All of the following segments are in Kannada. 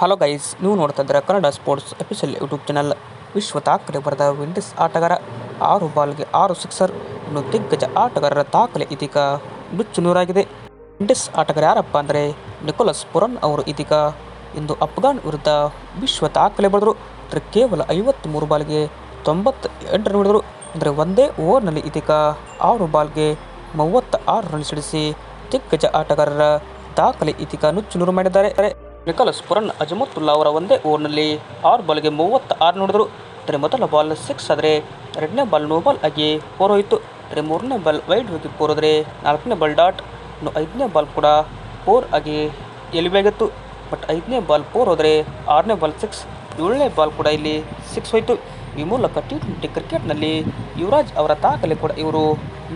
ಹಲೋ ಗೈಸ್ ನೀವು ನೋಡ್ತಾ ಇದ್ದೀರಾ Kannada sports official YouTube channel ವಿಶ್ವ ದಾಖಲೆ ಬರೆದ ವಿಂಡೀಸ್ ಆಟಗಾರ ಆರು ಬಾಲ್ಗೆ ಆರು ಸಿಕ್ಸರ್ ಇನ್ನು ದಿಗ್ಗಜ ಆಟಗಾರರ ದಾಖಲೆ ಇದೀಗ ನುಚ್ಚು ನೂರಾಗಿದೆ. ವಿಂಡೀಸ್ ಆಟಗಾರ ಯಾರಪ್ಪ ಅಂದರೆ ನಿಕೋಲಸ್ ಪುರನ್ ಅವರು ಇದೀಗ ಇಂದು ಅಫ್ಘಾನ್ ವಿರುದ್ಧ ವಿಶ್ವ ದಾಖಲೆ ಬರೆದರು. ಅಂದರೆ ಕೇವಲ ಐವತ್ತ್ಮೂರು ಬಾಲ್ಗೆ ತೊಂಬತ್ತ ಎಂಟು ರನ್ ಹೊಡೆದರು ಅಂದರೆ ಒಂದೇ ಓವರ್ನಲ್ಲಿ ಇದೀಗ ಆರು ಬಾಲ್ಗೆ ಮೂವತ್ತ ಆರು ರನ್ ಸಿಡಿಸಿ ದಿಗ್ಗಜ ಆಟಗಾರರ ದಾಖಲೆ ಇದೀಗ ನುಚ್ಚು ನೂರು ಮಾಡಿದ್ದಾರೆ. ನಿಕೋಲಸ್ ಪುರನ್ ಅಜಮತ್ತುಲ್ಲಾ ಅವರ ಒಂದೇ ಓವರ್ನಲ್ಲಿ ಆರು ಬಾಲ್ಗೆ ಮೂವತ್ತ ಆರು ನೋಡಿದ್ರು. ಅಂದರೆ ಮೊದಲ ಬಾಲ್ ಸಿಕ್ಸ್ ಆದರೆ ಎರಡನೇ ಬಾಲ್ ನೋ ಬಾಲ್ ಆಗಿ ಫೋರ್ ಹೋಯಿತು ಅಂದರೆ ಮೂರನೇ ಬಾಲ್ ವೈಡ್ ಹೋಗಿ ಫೋರ್ ಆದರೆ ನಾಲ್ಕನೇ ಬಾಲ್ ಡಾಟ್ ಇನ್ನು ಐದನೇ ಬಾಲ್ ಕೂಡ ಫೋರ್ ಆಗಿ ಎಲಿಬೇಕಾಗಿತ್ತು ಬಟ್ ಐದನೇ ಬಾಲ್ ಫೋರ್ ಹೋದರೆ ಆರನೇ ಬಾಲ್ ಸಿಕ್ಸ್, ಏಳನೇ ಬಾಲ್ ಕೂಡ ಇಲ್ಲಿ ಸಿಕ್ಸ್ ಹೋಯಿತು. ಈ ಮೂಲಕ ಟಿ ಟ್ವೆಂಟಿ ಕ್ರಿಕೆಟ್ನಲ್ಲಿ ಯುವರಾಜ್ ಅವರ ದಾಖಲೆ ಕೂಡ ಇವರು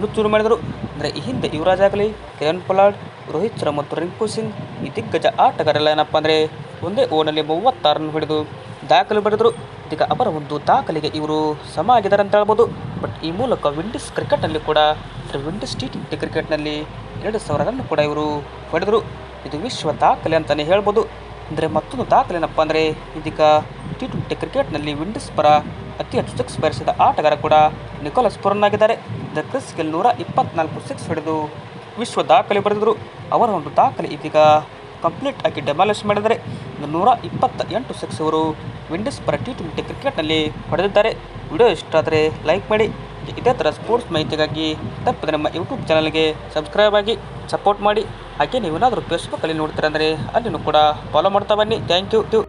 ನುಚ್ಚುರು ಮಾಡಿದರು. ಅಂದರೆ ಈ ಹಿಂದೆ ಯುವರಾಜ್ ಆಗಲಿ, ಕಿರಣ್ ಪೊಲಾಡ್ ರೋಹಿತ್ ಶರ್ಮಾ ಮತ್ತು ರಿಂಕು ಸಿಂಗ್ ಈ ದಿಗ್ಗಜ ಆಟಗಾರರೆಲ್ಲ ಏನಪ್ಪ ಅಂದರೆ ಒಂದೇ ಓವರ್ನಲ್ಲಿ ಮೂವತ್ತಾರನ್ನು ರನ್ ಹೊಡೆದು ದಾಖಲೆ ಬರೆದರು ಇದೀಗ ಅವರ ಒಂದು ದಾಖಲೆಗೆ ಇವರು ಸಮ ಆಗಿದ್ದಾರೆ ಅಂತ ಹೇಳ್ಬೋದು. ಬಟ್ ಈ ಮೂಲಕ ವಿಂಡೀಸ್ ಕ್ರಿಕೆಟ್ನಲ್ಲಿ ಕೂಡ ವಿಂಡೀಸ್ ಟಿ ಟ್ವೆಂಟಿ ಕ್ರಿಕೆಟ್ನಲ್ಲಿ ಎರಡು ಸಾವಿರ ರನ್ ಕೂಡ ಇವರು ಹೊಡೆದರು ಇದು ವಿಶ್ವ ದಾಖಲೆ ಅಂತಲೇ ಹೇಳ್ಬೋದು. ಅಂದರೆ ಮತ್ತೊಂದು ದಾಖಲೆ ಏನಪ್ಪ ಅಂದರೆ ಇದೀಗ ಟಿ ಟ್ವೆಂಟಿ ಕ್ರಿಕೆಟ್ನಲ್ಲಿ ವಿಂಡೀಸ್ ಪರ ಅತಿ ಹೆಚ್ಚು ಸಿಕ್ಸ್ ಬರೆಸಿದ ಆಟಗಾರ ಕೂಡ ನಿಕೋಲಸ್ ಪುರನ್ ಆಗಿದ್ದಾರೆ ದ ಕ್ರಿಸ್ಗೆ ನೂರ ಇಪ್ಪತ್ನಾಲ್ಕು ಸಿಕ್ಸ್ ಹೊಡೆದು ವಿಶ್ವ ದಾಖಲೆ ಬರೆದಿದ್ದರು ಅವರ ಒಂದು ದಾಖಲೆ ಇದೀಗ ಕಂಪ್ಲೀಟ್ ಆಗಿ ಡೆಮಾಲಿಷ್ ಮಾಡಿದರೆ ನೂರ ಇಪ್ಪತ್ತ ಎಂಟು ಸಿಕ್ಸ್ ಅವರು ವಿಂಡೀಸ್ ಪರ ಟಿ ಟ್ವೆಂಟಿ ಕ್ರಿಕೆಟ್ನಲ್ಲಿ ಹೊಡೆದಿದ್ದಾರೆ. ವಿಡಿಯೋ ಇಷ್ಟ ಆದರೆ ಲೈಕ್ ಮಾಡಿ. ಇದೇ ಥರ ಸ್ಪೋರ್ಟ್ಸ್ ಮಾಹಿತಿಗಾಗಿ ತಪ್ಪದೆ ನಮ್ಮ ಯೂಟ್ಯೂಬ್ ಚಾನಲ್ಗೆ ಸಬ್ಸ್ಕ್ರೈಬ್ ಆಗಿ ಸಪೋರ್ಟ್ ಮಾಡಿ. ಹಾಗೆ ನೀವೇನಾದರೂ ಫೇಸ್ಬುಕ್ಕಲ್ಲಿ ನೋಡ್ತೀರಂದರೆ ಅಲ್ಲಿನೂ ಕೂಡ ಫಾಲೋ ಮಾಡ್ತಾ ಬನ್ನಿ. Thank you